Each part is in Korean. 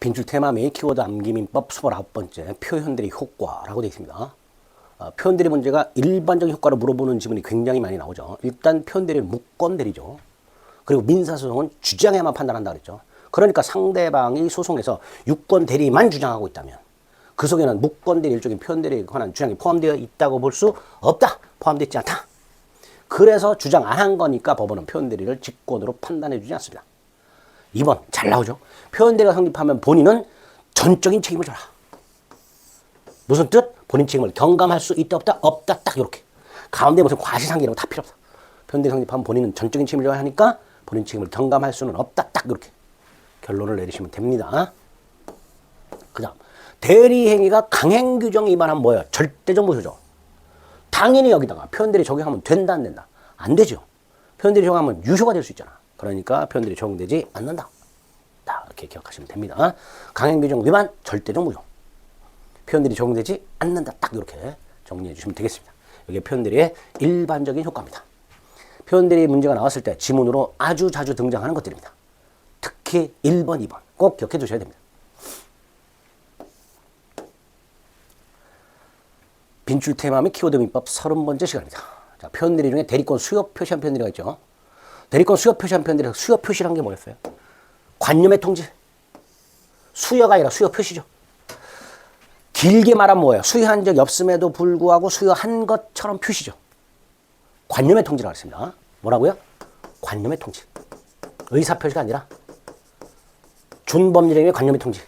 빈줄 테마 및 키워드 암기민법 29번째 표현들의 효과라고 되어 있습니다. 어, 표현들의 문제가 일반적인 효과를 물어보는 지문이 굉장히 많이 나오죠. 일단 표현들의 무건들이죠. 그리고 민사소송은 주장에만 판단한다 그랬죠. 그러니까 상대방이 소송에서 유권 대리만 주장하고 있다면 그 속에는 무권 대리 일종의 표현 대리에 관한 주장이 포함되어 있다고 볼 수 없다. 포함되어 있지 않다. 그래서 주장 안 한 거니까 법원은 표현 대리를 직권으로 판단해 주지 않습니다. 2번 잘 나오죠. 표현 대리가 성립하면 본인은 전적인 책임을 져라. 무슨 뜻? 본인 책임을 경감할 수 있다 없다 없다 딱 이렇게 가운데 무슨 과시상기 이런 거 다 필요 없어. 표현 대리 성립하면 본인은 전적인 책임을 져야 하니까 본인 책임을 경감할 수는 없다 딱 이렇게 결론을 내리시면 됩니다. 그 다음 대리 행위가 강행 규정 위반하면 뭐예요? 절대적 무효죠. 당연히 여기다가 표현들이 적용하면 된다 안 된다 안 되죠. 표현들이 적용하면 유효가 될 수 있잖아. 그러니까 표현들이 적용되지 않는다. 다 이렇게 기억하시면 됩니다. 강행 규정 위반 절대적 무효. 표현들이 적용되지 않는다. 딱 이렇게 정리해 주시면 되겠습니다. 이게 표현들의 일반적인 효과입니다. 표현들이 문제가 나왔을 때 지문으로 아주 자주 등장하는 것들입니다. 특히 1번, 2번 꼭 기억해 두셔야 됩니다. 빈줄 테마 및 키워드 민법 30번째 시간입니다. 자, 표현들이 중에 대리권 수요 표시한 표현들이 있죠. 대리권 수요 표시한 표현들이 수요 표시란 게 뭐였어요? 관념의 통지. 수요가 아니라 수요 표시죠. 길게 말하면 뭐예요? 수요한 적이 없음에도 불구하고 수요한 것처럼 표시죠. 관념의 통지라고 했습니다. 뭐라고요? 관념의 통지. 의사 표시가 아니라 준법률행위 관념의 통지.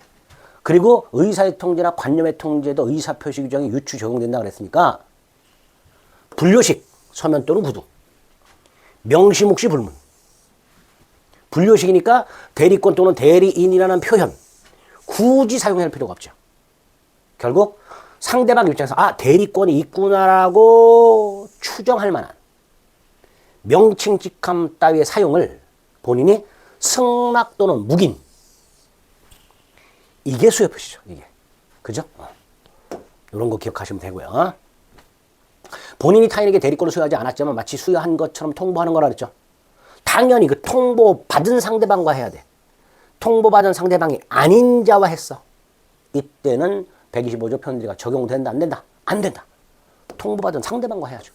그리고 의사의 통지나 관념의 통지에도 의사 표시 규정이 유추 적용된다 그랬으니까 분료식 서면 또는 구두 명시 묵시 불문 분료식이니까 대리권 또는 대리인이라는 표현 굳이 사용할 필요가 없죠. 결국 상대방 입장에서 아 대리권이 있구나라고 추정할 만한 명칭 직함 따위의 사용을 본인이 승낙 또는 묵인 이게 수요 표시죠. 이게 그죠? 어. 이런 거 기억하시면 되고요. 본인이 타인에게 대리권을 수여하지 않았지만 마치 수여한 것처럼 통보하는 거라 그랬죠. 당연히 그 통보 받은 상대방과 해야 돼. 통보 받은 상대방이 아닌 자와 했어. 이때는 125조 편지가 적용된다 안 된다? 안 된다. 통보 받은 상대방과 해야죠.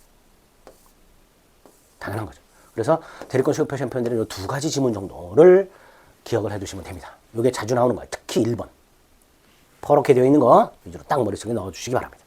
당연한 거죠. 그래서 대리권 수요 표시한 편들은 이두 가지 지문 정도를 기억을 해두시면 됩니다. 이게 자주 나오는 거예요. 특히 1번. 퍼렇게 되어 있는 거 위주로 딱 머릿속에 넣어주시기 바랍니다.